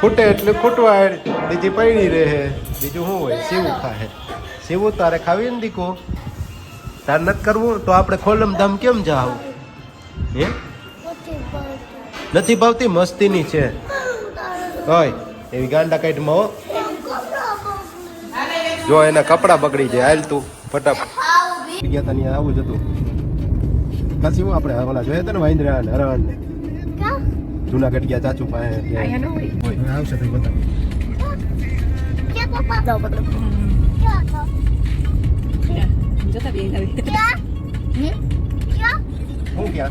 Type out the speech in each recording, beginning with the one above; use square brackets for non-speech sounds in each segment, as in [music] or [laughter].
ખૂટે એટલે ખૂટવાડ બીજી પડી રહે. બીજું શું હોય? સેવું ખાહે સેવું તારે ખાવી ને દીકો? તાર નથી કરવું તો આપણે ખોલમ ધામ કેમ જાવ? હે? નથી ભાવતી? મસ્તીની છે. હોય એવી ગાંડા કાઢમાં હો. જો એના કપડા બગડી જાય. હાલ તું, ફટાફટ. ગયા તા આવું જ હતું. કશું આપણે ઓલા જોયા હતા ને વાંદરા ને હરણ ને જુનાગઢ ગયા ચાચુ પાસે આવશે તો બતાવ. જતા બે હું ગયા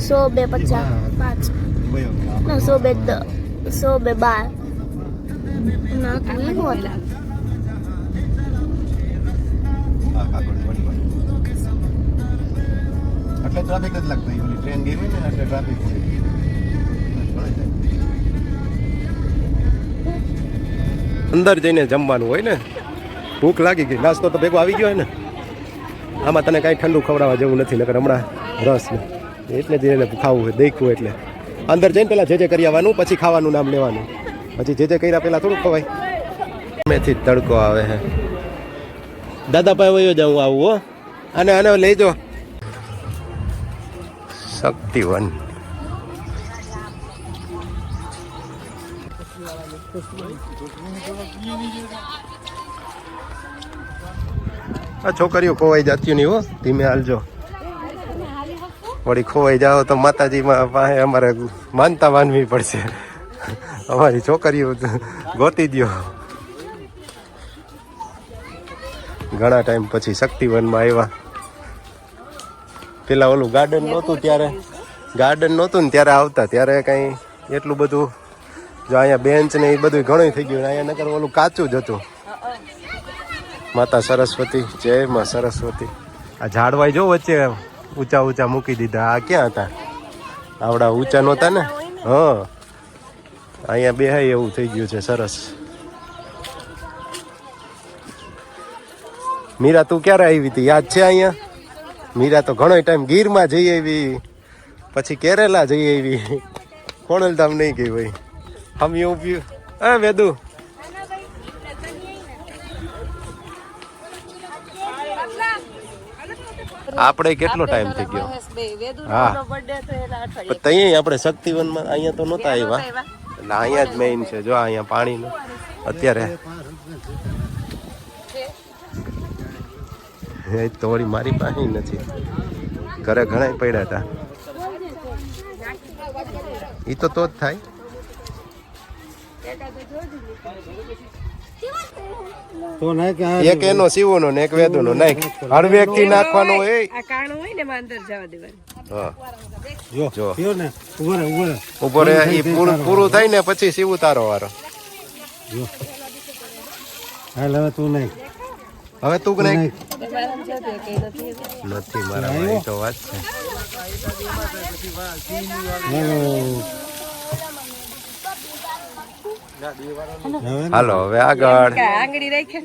સો બે પચાસ પાંચ ના સો બે દ સો બે બાર ના તું હોત હા, કાગળ વળી વળી. એટલે ટ્રાફિક જ લાગતો ઓલી ટ્રેન ગઈ ને એટલે ટ્રાફિક હોય ઘણી થાય. અંદર જઈને જમવાનું હોય ને ભૂખ લાગી ગઈ નાસ્તો તો ભેગો આવી ગયો હોય ને આમાં તને કાંઈ ઠંડુ ખવડાવવા જેવું નથી નકર હમણાં રસ ને એટલે જ એને ખાવું હોય દેખવું એટલે. અંદર જઈને પહેલાં જે જે કરી આવવાનું પછી ખાવાનું નામ લેવાનું. પછી જે જે કર્યા પહેલાં થોડુંક ખવાય. મેથી તડકો આવે હે. દાદા પાસે વયો જાઉં આવું હો. અને આને લઈ જો. શક્તિવન. આ છોકરીઓ ખોવાઈ જાતી નહીં હો. ધીમે હાલજો. વળી ખોવાઈ જાઓ તો માતાજીમાં પાસે અમારે માનતા માનવી પડશે. અમારી છોકરીઓ ગોતી દ્યો. ઘણા ટાઈમ પછી શક્તિવનમાં આવ્યા. પેલા ઓલું ગાર્ડન નહોતું ત્યારે. ગાર્ડન નહોતું ને ત્યારે આવતા. ત્યારે કંઈ એટલું બધું જો અહીંયા બેન્ચ ને એ બધું ઘણું થઈ ગયું અહીંયા નગર ઓલું કાચું જ હતું. માતા સરસ્વતી. જય માં સરસ્વતી. આ ઝાડવાઈ જો વચ્ચે ઊંચા ઊંચા મૂકી દીધા. આ ક્યાં હતા? આવડા ઊંચા નહોતા ને? હા. અહીંયા બેહાય એવું થઈ ગયું છે, સરસ. મીરા, તું ક્યારે આવી હતી? યાદ છે અહીંયા? મીરા તો ઘણો ટાઈમ ગીરમાં જઈ આવી. પછી કેરેલા જઈ આવી. કોણલધામ નહીં ગઈ ભાઈ. હમ એવું પીયું હા વેદુ. આપણે કેટલો ટાઈમ થઈ ગયો? હા. તો તઈ આપણે શક્તિવનમાં અહીંયા તો નહોતા આવ્યા. એટલે અહીંયા જ મેઇન છે. જો અહીંયા પાણીનું. અત્યારે. એ તો વળી મારી પાસે નથી. ઘરે ઘણા પડ્યા હતા. એ તો તો જ થાય. એક એનો સીવોનો ને એક વેદોનો નાખ હર વ્યક્તિ નાખવાનો હોય આ કાણું હોય ને અંદર જવા દેવાનું. હા. જો જો. થયો ને ઊભો રહે ઊભો રહે ઊભો રે ઈ પૂરું પૂરું થાય ને પછી સીવું તારો વારો. હાલ હવે તું નહીં હવે તું કે નહીં નથી મારા તો વાત છે. હેલો હવે હાલો હવે આગળ. આંગળી રાખે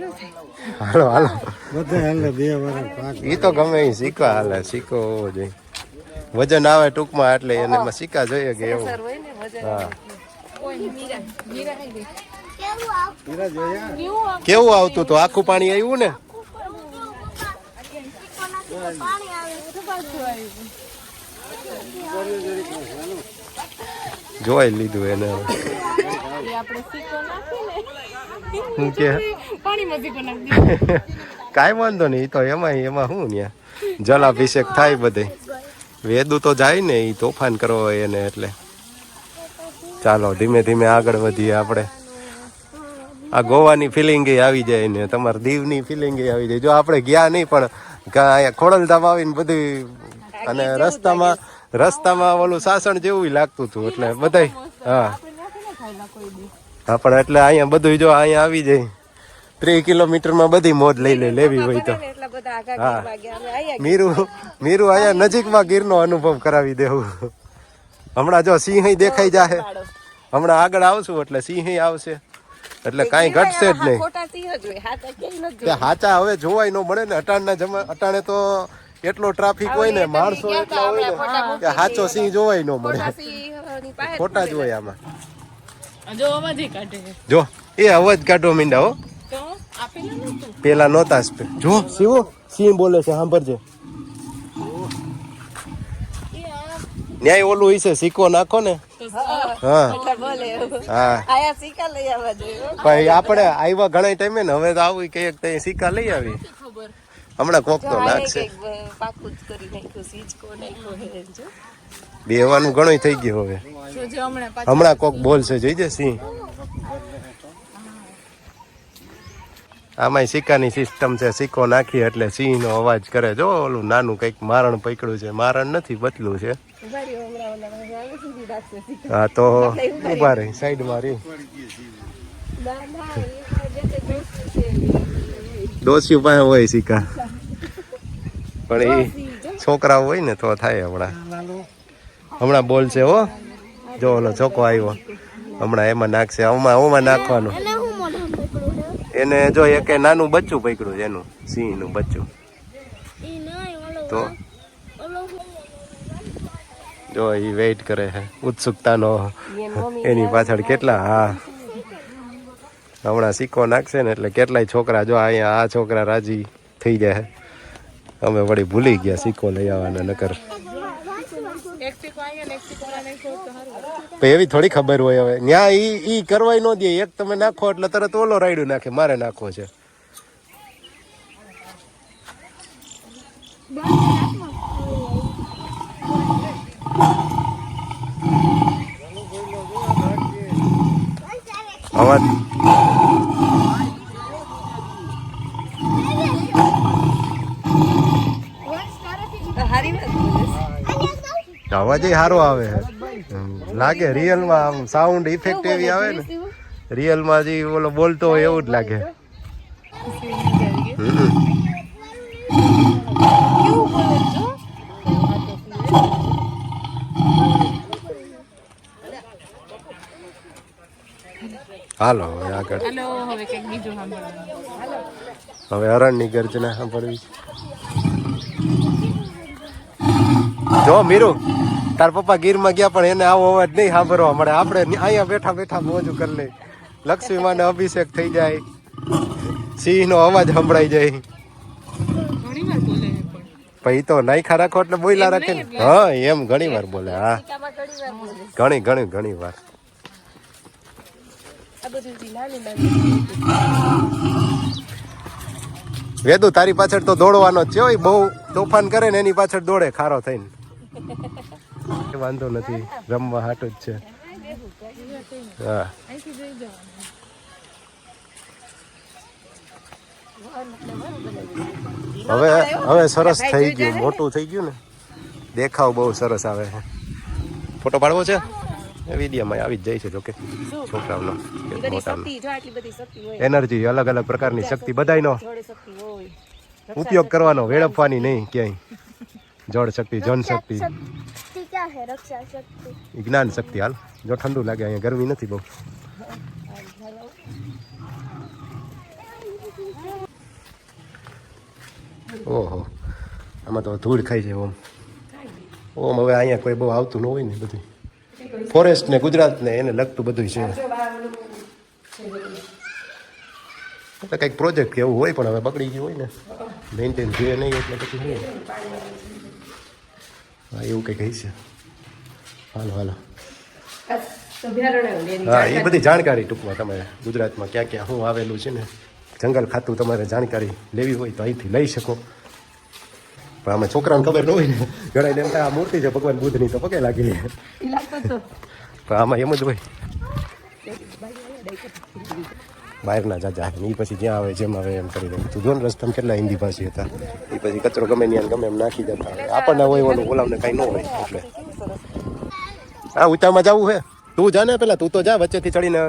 હાલો હાલો. બધે હાલે બે વાર પાંચ ઈ તો ગમે ઈ સિક્કા હાલે સિક્કો હોવો જોઈએ વજન આવે ટૂંકમાં એટલે એને એમાં સિક્કા જોઈએ કે એવું. સર હોય ને વજન હા. કેવું આવતું? તો આખું પાણી આવ્યું ને? જોઈ લીધું એને. આપણે નાખીને કે? પાણીમાં સિક્કો નાખી [laughs] કાંઈ વાંધો નહીં તો એમાં એમાં શું ત્યાં જલાભિષેક થાય બધે. વેદુ તો જાય ને એ તોફાન કરવો હોય એને એટલે. ચાલો ધીમે ધીમે આગળ વધીએ આપણે. આ ગોવાની ફિલિંગ આવી જાય ને તમારે દીવની ફિલિંગ આવી જાય. જો આપણે ગયા નહીં પણ અહીંયા ખોડલધામ આવીને બધું અને રસ્તામાં રસ્તામાં ઓલું સાસણ જેવું લાગતું હતું એટલે બધાય હા. હા પણ એટલે અહીંયા બધું જો અહીંયા આવી જાય. ત્રીસ કિલોમીટરમાં બધી મોજ લઈ લે લેવી હોય તો. હા. મીરું મીરું અહીંયા નજીકમાં ગીરનો અનુભવ કરાવી દેવું. હમણાં જો સિંહ દેખાઈ જાહે. હમણાં આગળ આવશું એટલે સિંહ આવશે. એટલે કાંઈ ઘટશે જ નહીં. હાચા હવે જોવાય ન મળે ને અટાણના જમા અટાણે તો એટલો ટ્રાફિક હોય ને માણસો એટલા હોય ને. કે હાચો સિંહ જોવાય ન મળે. ખોટા જ હોય આમાં. જો આમાં કાઢે. જો એ અવાજ કાઢો મીંડા હો. તો આપેલું નતું પેલા નહોતા જ પે- જો શિવો સિંહ બોલે છે સાંભળજે. ન્યાય ઓલું હશે સિક્કો નાખો ને. હા. હા. ભાઈ આપણે આવ્યા ઘણા ટાઈમે ને હવે તો આવું કે એક તઈ સિક્કા લઈ આવી. હમણાં કોક તો નાખશે પાકું જ કરી નાખ્યું સીચકો નાખ્યો હે જો. બેવાનું ઘણું થઈ ગયું હવે. હમણાં કોક બોલશે જોઈજે સિંહ. આમાંય સિક્કાની સિસ્ટમ છે સિક્કો નાખી એટલે સિંહનો અવાજ કરે. જો ઓલું નાનું કંઈક મારણ પકડ્યું છે મારણ નથી બદલું છે. હા તો ઊભા રહી સાઈડમાં રહી. ડોસીઓ પાસે હોય સિક્કા. પણ એ છોકરા હોય ને તો થાય હમણાં. હમણાં બોલશે હો. જો ઓલો છોકો આવ્યો. હમણાં એમાં નાખશે. આમાં આમાં નાખવાનું. એને જો એક નાનું બચ્ચું પકડ્યું છે એનું. સિંહનું બચ્ચું. ઈ નહીં ઓલો તો? જો એ વેઇટ કરે છે. ઉત્સુકતાનો એની પાછળ કેટલા હા. હમણાં સિક્કો નાખશે ને એટલે કેટલાય છોકરા જો અહીંયા આ છોકરા રાજી થઈ જાય અમે વળી ભૂલી ગયા સિક્કો લઈ આવવાના નકર એક સિક્કો અહીંયા ને એક સિક્કો ઓલા નાખ્યો તો એવી થોડી ખબર હોય હવે. ન્યા ઈ ઈ કરવાય ન દે. એક તમે નાખો એટલે તરત ઓલો રાયડું નાખે. મારે નાખવો છે. અવાજ હારી વાત બોલે અવાજ સારો આવે. છે લાગે રિયલમાં આમ સાઉન્ડ ઇફેક્ટ એવી આવે ને. રિયલમાં જે ઓલો બોલતો હોય એવું જ લાગે. હાલો હવે આગળ. હવે અરણની ગર્જના સાંભળવી જો મીરુ તાર પપ્પા ગીરમાં ગયા પણ એને આવો અવાજ નહીં સાંભળવા મળે. આપણે અહીંયા બેઠા બેઠા મોજું કરી લઈ લક્ષ્મી માને અભિષેક થઈ જાય. સિંહનો અવાજ સંભળાઈ જાય. પછી તો નાયખા રાખો એટલે બોયલા રાખે ને. હા એમ ઘણી વાર બોલે હા. ઘણી ઘણી ઘણી વાર વેદુ તારી પાછળ તો દોડવાનો જ છે બહુ તોફાન કરે ને એની પાછળ દોડે ખારો થઈને. વાંધો નથી. રમવા હાટો જ છે. હા. હવે હવે સરસ થઈ ગયું. મોટું થઈ ગયું ને? દેખાવ બહુ સરસ આવે છે. ફોટો પાડવો છે? વિડીયોમાં આવી જ જાય છે જોકે છોકરાઓનો મોટાનો. એનર્જી અલગ અલગ પ્રકારની શક્તિ બધાયનો. ઉપયોગ કરવાનો વેડપવાની નહીં ક્યાંય. જળ શક્તિ જન શક્તિ. ક્યાં છે રક્ષા શક્તિ. જ્ઞાન શક્તિ હાલ. જો ઠંડુ લાગે અહીંયા, ગરમી નથી બહુ. ઓહો, આમાં તો ધૂળ ખાઈ છે ઓમ. ઓમ, હવે અહીંયા કોઈ બહુ આવતું ન હોય ને બધું. ફોરેસ્ટ ને ગુજરાત ને એને લગતું બધું છે. એટલે કંઈક પ્રોજેક્ટ કે એવું હોય પણ હવે બગડી ગયું હોય ને. મેન્ટેન જોઈએ નહીં, એટલે પછી હા એવું કંઈક છે હાલો હાલો હા એ બધી જાણકારી ટૂંકમાં તમે ગુજરાતમાં ક્યાં ક્યાં શું આવેલું છે ને જંગલ ખાતું તમારે જાણકારી લેવી હોય તો અહીંથી લઈ શકો પણ આમાં છોકરાને ખબર ન હોય ને ઘણા એમ આ મૂર્તિ છે ભગવાન બુદ્ધની તો પગે લાગી લે પણ આમાં એમ જ હોય બહારના જાજા એ પછી જ્યાં આવે જેમ આવે એમ કરી દે તું જો ને કેટલા હિન્દી ભાષી હતા? એ પછી કચરો ગમે ત્યાં ગમે એમ નાખી દેતા. આપણને હોય ઓલું, ઓલામને કાંઈ ન હોય એટલે. હા ઉતામાં જવું હે? તું જા ને પેલા, તું તો જા વચ્ચેથી ચડીને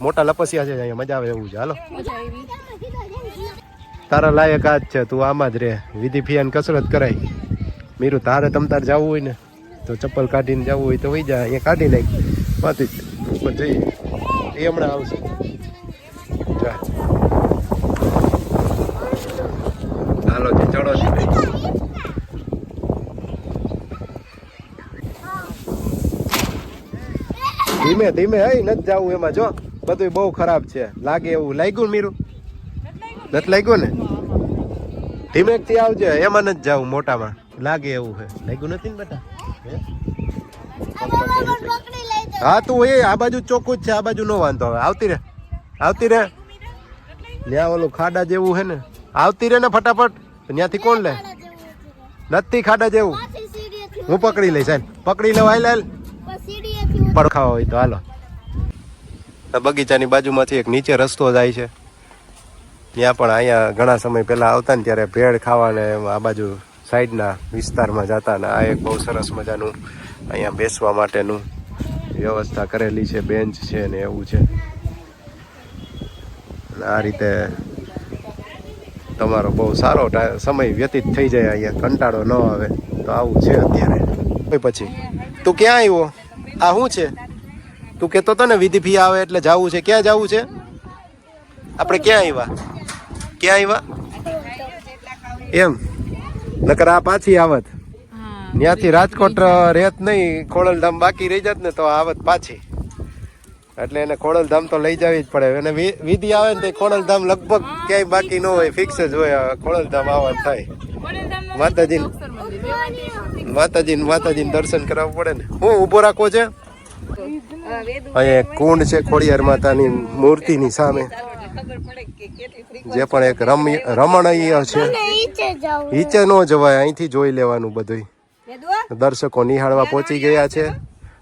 મોટા લપસિયા છે અહીંયા, મજા આવે એવું છે. હાલો. તારા લાયક આ જ છે, તું આમાં જ રે. વિધિ ફિયાન કસરત કરાય. મીરું, તારે તમ તાર જવું હોય ને, તો ચપ્પલ કાઢીને જવું હોય તો વહી જા, અહીંયા કાઢી નાખ. પાછી ઉપર જઈએ એ હમણાં આવશે. જા હાલો જી ચડો જી ધીમે ધીમે હઈ નથી જવું એમાં જો બધું બહુ ખરાબ છે લાગે એવું લાગ્યું મીરું નથી લાગ્યું ને ધીમે થી આવજે એમાં નથી જવું મોટામાં લાગે એવું છે લાગ્યું નથી ને બેટા હે? હા તું એ આ બાજુ ચોખ્ખું જ છે આ બાજુ નો વાંધો હવે આવતી રે આવતી રે ત્યાં ઓલું ખાડા જેવું છે ને. આવતી રે ને ફટાફટ. ત્યાંથી કોણ લે? નથી ખાડા જેવું. હું પકડી લઈશ હાલ. પકડી લઉં હાલ હાલ. પડખાવા હોય તો હાલો. બગીચાની બાજુમાંથી એક નીચે રસ્તો જાય છે. ત્યાં પણ અહીંયા ઘણા સમય પહેલાં આવતા ને ત્યારે ભેળ ખાવાને આ બાજુ સાઈડના વિસ્તારમાં જતા ને આ એક બહુ સરસ મજાનું અહીંયા બેસવા માટેનું વ્યવસ્થા કરેલી છે બેન્ચ છે ને એવું છે. અને આ રીતે તમારો બહુ સારો સમય વ્યતીત થઈ જાય અહીંયા કંટાળો ન આવે. તો આવું છે અત્યારે. પછી તું ક્યાં આવ્યો આ શું છે? તું કહેતો હતો ને વિધિ ફી આવે એટલે જવું છે. ક્યાં જવું છે? આપણે ક્યાં આવ્યા ક્યાં આવ્યા એમ. નકર આ પાછી આવત. ત્યાંથી રાજકોટ રહેત નહીં ખોડલધામ બાકી રહી જાત ને તો આવત પાછી. એટલે એને ખોડલધામ તો લઈ જવી જ પડે. અને વિધિ આવે ને તો ખોડલધામ લગભગ ક્યાંય બાકી ન હોય ફિક્સ જ હોય ખોડલધામ આવવા થાય. માતાજી માતાજી માતાજી દર્શન કરાવવું પડે ને. હું ઊભો રાખવો છે? અહીંયા એક કુંડ છે ખોડિયાર માતાની મૂર્તિની સામે જે પણ એક રમ્ય રમણીય છે. નીચે જાવ. નીચે ન જવાય અહીંથી જોઈ લેવાનું બધું દર્શકો નિહાળવા પહોંચી ગયા છે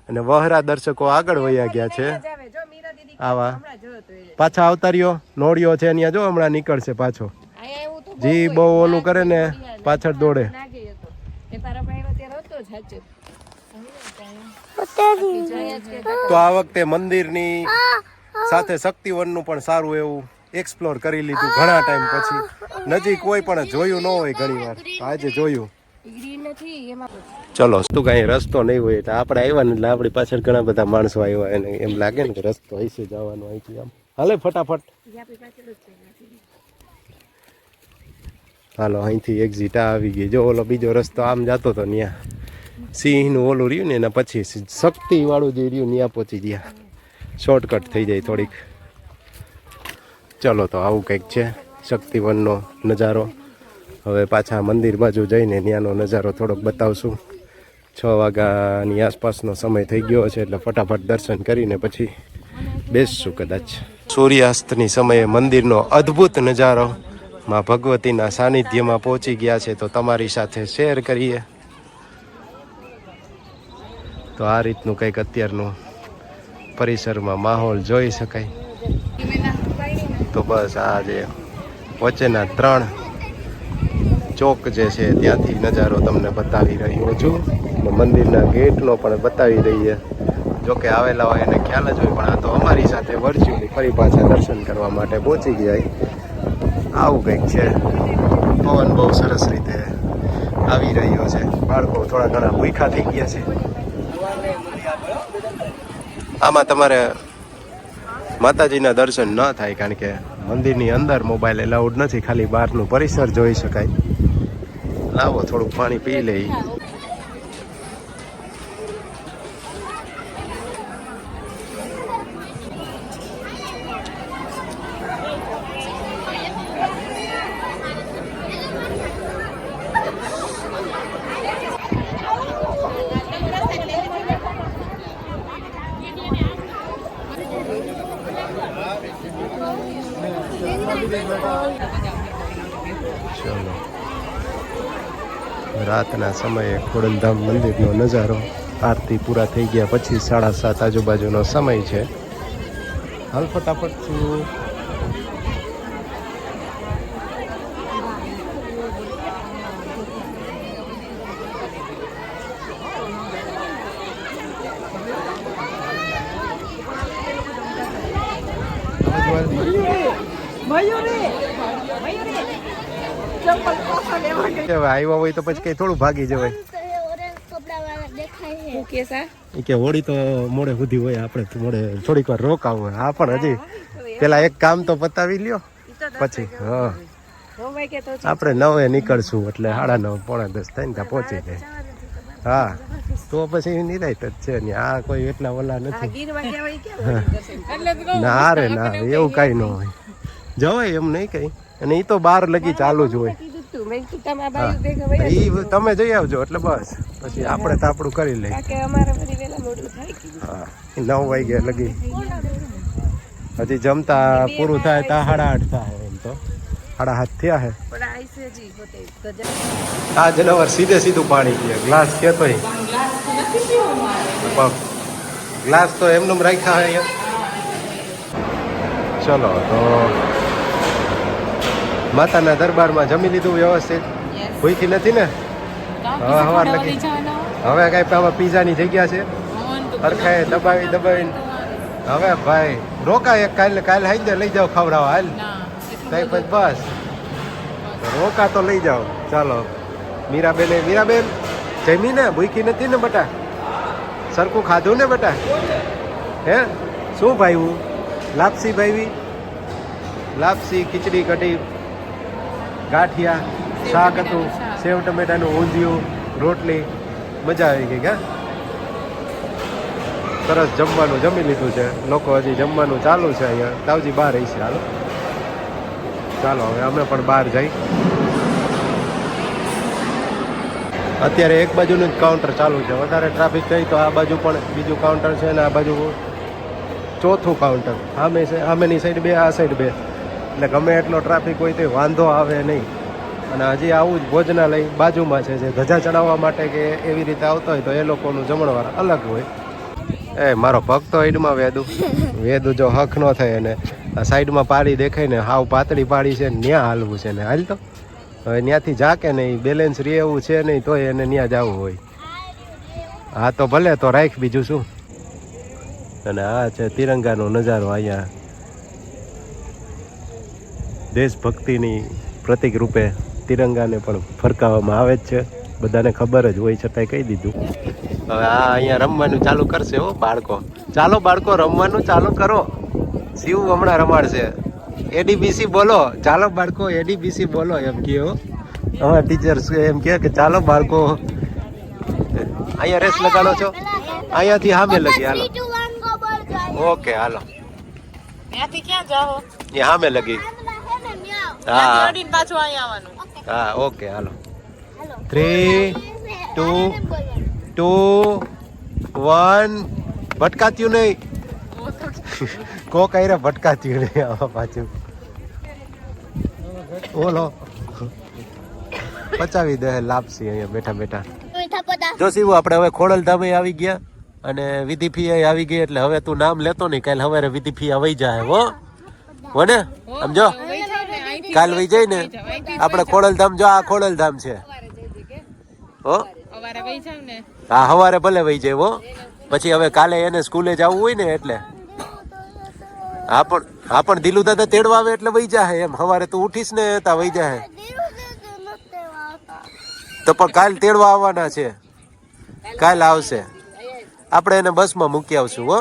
અને વહરા દર્શકો આગળ વયા ગયા છે. આવા. પાછા આવતા રહ્યો. નોળિયો છે અહીંયા. જો હમણાં નીકળશે પાછો. જી બહુ ઓલું કરે ને પાછળ દોડે. તો આ વખતે મંદિરની સાથે શક્તિવનનું પણ સારું એવું એક્સપ્લોર કરી લીધું ઘણા ટાઈમ પછી. નજીક કોઈ પણ જોયું ન હોય ઘણી વાર. આજે જોયું. ચલો શું કઈ રસ્તો નહીં હોય એટલે આપણે આવ્યા ને એટલે આપણી પાછળ ઘણા બધા માણસો આવ્યા એને એમ લાગે ને કે રસ્તો હશે જવાનો અહીંથી આમ. હાલે ફટાફટ. હાલો અહીંથી એક્ઝિટ આવી ગઈ. જો ઓલો બીજો રસ્તો આમ જતો હતો ત્યાં સિંહનું ઓલું રહ્યું ને એના પછી શક્તિ વાળું જે રહ્યું ત્યાં પહોંચી ગયા. શોર્ટકટ થઈ જાય થોડીક. ચલો તો આવું કંઈક છે. શક્તિવનનો નજારો. હવે પાછા મંદિર બાજુ જઈને ત્યાંનો નજારો થોડોક બતાવશું. છ વાગ્યાની આસપાસનો સમય થઈ ગયો છે એટલે ફટાફટ દર્શન કરીને પછી બેસશું કદાચ. સૂર્યાસ્તની સમયે મંદિરનો અદ્ભુત નજારો માં ભગવતીના સાનિધ્યમાં પહોંચી ગયા છે તો તમારી સાથે શેર કરીએ. તો આ રીતનું કંઈક અત્યારનું પરિસરમાં માહોલ જોઈ શકાય. તો બસ આ જે વચ્ચેના ત્રણ ચોક જે છે ત્યાંથી નજારો તમને બતાવી રહ્યો છું મંદિરના ગેટનો પણ બતાવી રહીએ. જોકે આવેલા હોય એને ખ્યાલ જ હોય, પણ આ તો અમારી સાથે વર્ચ્યુઅલી ફરી પાછા દર્શન કરવા માટે પહોંચી ગયા આવું કંઈક છે. પવન બહુ સરસ રીતે આવી રહ્યો છે. બાળકો થોડા ઘણા ભૂખા થઈ ગયા છે. આમાં તમારે માતાજીના દર્શન ન થાય, કારણ કે મંદિરની અંદર મોબાઈલ એલાઉડ નથી, ખાલી બહારનું પરિસર જોઈ શકાય. લાવો થોડુંક પાણી પી લઈ ચલો રાતના સમયે ખોડલધામ મંદિરનો નજારો આરતી પૂરા થઈ ગયા પછી સાડા સાત આજુબાજુનો સમય છે. હાલ ફટાફટ છું. હવે આવ્યા હોય તો પછી કઈ થોડું ભાગી જવાય. ઓરેન્જ કપડાવાળા દેખાય છે. હું કેસા ઈ કે હોળી તો મોડે સુધી હોય આપણે મોડે થોડીક વાર રોકાવું હા પણ હજી પેલા એક કામ તો પતાવી લ્યો. પછી હા. રોવાઈ કે તો આપણે નવે નીકળશું એટલે સાડા નવ પોણા દસ થઈને ત્યાં પહોંચી જાય. હા તો પછી નિરાયત જ છે ને આ કોઈ એટલા ઓલા નથી. ના રે ના એવું કઈ ન હોય. જવાય એમ નહીં કઈ. અને એ તો બાર લગી ચાલુ જ હોય. મેં કીધું તમે આ બાજુ દેખાવાય ઈ તમે જઈ આવજો એટલે બસ. પછી આપણે તો આપણું કરી લઈએ. કે અમારે બધી વેલા મોડું થાય કીધું હા. નવ વાગે લગી. હજી જમતા પૂરું થાય તા સાડા આઠ થાય એમ તો. સાડા હાથ થયા હે. આ જનાવર સીધે સીધું પાણી પીએ. ગ્લાસ કેતોય ગ્લાસ તો એમનું રાખ્યા હે અહીંયા. ચલો તો માતાના દરબારમાં જમી લીધું વ્યવસ્થિત. ભૂખી નથી ને? હવે હવાર લગી હવે કઈ આમાં પીઝાની જગ્યા છે? હરખાએ દબાવી દબાવીને. હવે ભાઈ રોકા એક કાલે કાલે હાઈ લઈ જાઓ ખવડાવો હાલ. તઈ પછી બસ. રોકા તો લઈ જાઓ. ચાલો. મીરાબેન મીરાબેન જમી ને? ભૂખી નથી ને બટા? સરખું ખાધું ને બટા? હે? શું ભાઈવું? લાપસી ભાઈવી? લાપસી ખીચડી કઢી. ગાંઠિયા શાક હતું સેવ ટમેટાનું ઊંધિયું રોટલી મજા આવી ગઈ કે સરસ જમવાનું જમી લીધું છે. લોકો હજી જમવાનું ચાલુ છે અહીંયા. તાવજી બહાર છે હાલો. ચાલો હવે અમે પણ બહાર જઈ. અત્યારે એક બાજુનું જ કાઉન્ટર ચાલુ છે. વધારે ટ્રાફિક થઈ તો આ બાજુ પણ બીજું કાઉન્ટર છે ને આ બાજુ ચોથું કાઉન્ટર સામે સામેની સાઈડ બે આ સાઈડ બે. એટલે ગમે એટલો ટ્રાફિક હોય તો વાંધો આવે નહીં. અને હજી આવું જ ભોજનાલય બાજુમાં છે, જે ધજા ચડાવવા માટે કે એવી રીતે આવતો હોય તો એ લોકોનું જમણવાર અલગ હોય. એ, મારો ભક્તો તો એડમાં વેદુ. વેદુ જો હક ન થાય ને સાઈડમાં પાડી દેખાય ને હાવ પાતળી પાડી છે ન્યા હાલવું છે ને. હાલ તો. હવે ત્યાંથી જાકે નહીં બેલેન્સ રે એવું છે નહીં, તોય એને ત્યાં જવું હોય. હા તો ભલે, તો રાખ બીજું શું. અને આ છે તિરંગાનો નજારો અહીંયા. દેશભક્તિની પ્રતિક રૂપે તિરંગાને પણ ફરકાવવામાં આવે જ છે. બધાને ખબર જ હોય છતાંય કહી દીધું. હવે આ અહીંયા રમવાનું ચાલુ કરશે હો બાળકો. ચાલો બાળકો રમવાનું ચાલુ કરો. શિવ હમણાં રમાડશે. એડીબીસી બોલો. ચાલો બાળકો એડીબીસી બોલો એમ કહે હો. અમારા ટીચર એમ કહે કે ચાલો બાળકો. અહીંયા રેસ લગાડો છો? અહીંયાથી સામે લગી હાલો. ઓકે હાલો. ત્યાંથી ક્યાં જાઓ? એ સામે લગી. હે. ને, મ્યાઉ. હા પાછું અહીંયા આવવાનું. હા ઓકે હાલો. હાલો. થ્રી ટુ ટુ વન ભટકાત્યું નહીં. [laughs] કોક રે ભટકાત્યું નહીં આવા પાછું. ઓલો. પચાવી દે લાપસી અહીંયા બેઠા બેઠા. જો શિવ આપણે હવે ખોડલ ધામે આવી ગયા અને વિધિ ફી આવી ગઈ એટલે હવે તું નામ લેતો નહીં કાલે હવે વિધિ ફી આવી જાય હો. હો ને સમજો? કાલ વહી જાય ને? આપણે ખોડલધામ જો આ ખોડલધામ છે. હો? હા સવારે ભલે વહી જાય હો. પછી હવે કાલે એને સ્કૂલે જવું હોય ને એટલે. હા પણ હા પણ દિલુ દાદા તેડવા આવે એટલે વહી જાય એમ. સવારે તું ઉઠીશ ને તા વહી જાય. તો પણ કાલ તેડવા આવવાના છે. કાલ આવશે. આપણે એને બસમાં મૂકી આવશું હો.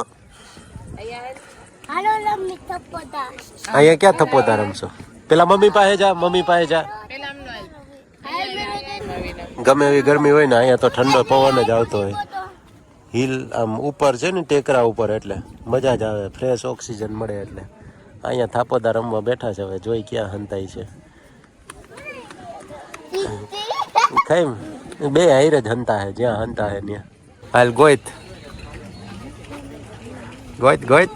અહીંયા ક્યાં થપોતા રમશો? પેલા મમ્મી પાસે જા, મમ્મી પાસે જા. ગમે એવી ગરમી હોય ને, અહીંયા તો ઠંડો પવન જ આવતો હોય. હિલ આમ ઉપર છે ને, ટેકરા ઉપર એટલે મજા જ આવે, ફ્રેશ ઓક્સિજન મળે એટલે. અહીંયા થાપોદા રમવા બેઠા છે હવે, જોઈ ક્યાં હંતાય છે. કઈ બે હાઈર જ હંતા હે, જ્યાં હંતા હે ત્યાં. હાલ ગોઈત. ગોઈત ગોઈત.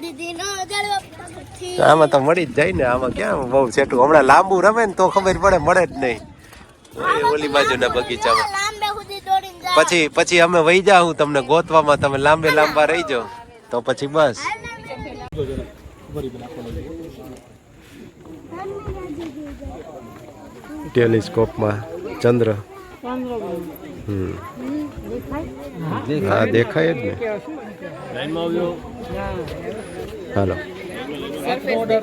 દીદી નો. આમાં તો મળી જ જાય ને આમાં ક્યાં બહુ સેટું હમણાં લાંબુ રમે ને તો ખબર પડે મળે જ નહીં. ઓલી બાજુના બગીચામાં. લાંબે સુધી દોડીને જાય. પછી પછી અમે વહી જાઉં તમને ગોતવામાં તમે લાંબે લાંબા રહી જાઓ. તો પછી બસ. ટેલિસ્કોપમાં ચંદ્ર. હમ. હા દેખાય જ ને. હાલો.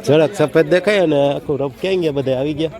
જરાક સફેદ દેખાય ને આખું રફ ક્યાં ગયા બધા? આવી ગયા?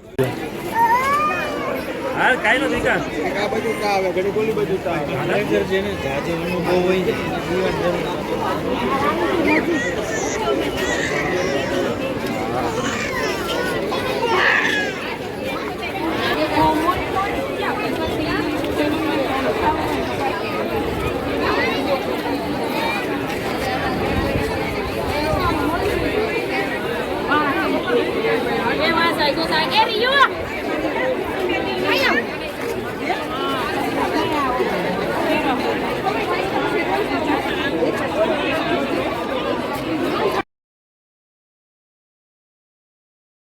哎，我来接你啊！